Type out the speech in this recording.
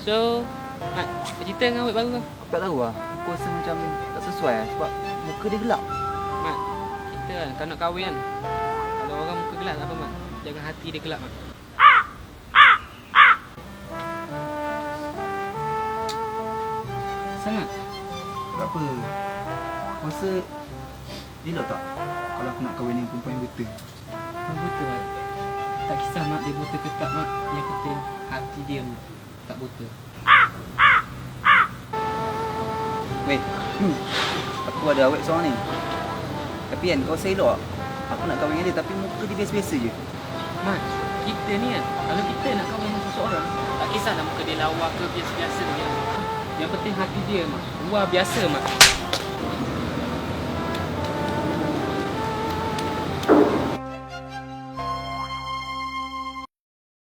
So, Mat, cerita dengan awet baru kau. Aku tak tahu lah. Aku rasa macam tak sesuai lah sebab muka dia gelap. Mat, kita kan, kau nak kahwin kan. Kalau orang muka gelap tak apa, Mat. Jangan hati dia gelap, Mat. Sangat. Tak apa. Aku rasa elok tak kalau aku nak kahwin dengan perempuan yang betul. Kau buta, Mat. Tak kisah, Mat. Dia buta ke tak, Mat. Yang penting, hati dia Mat. Tak buta. Weh, hmm. aku ada awet seorang ni. Tapi kan kau elok tak? Aku nak kahwin dengan dia tapi muka dia biasa-biasa je. Mat, kita ni kan, kalau kita nak kahwin dengan seseorang, tak kisahlah muka dia lawa ke biasa-biasa dia. Yang penting hati dia, Mat. Luar biasa, Mat.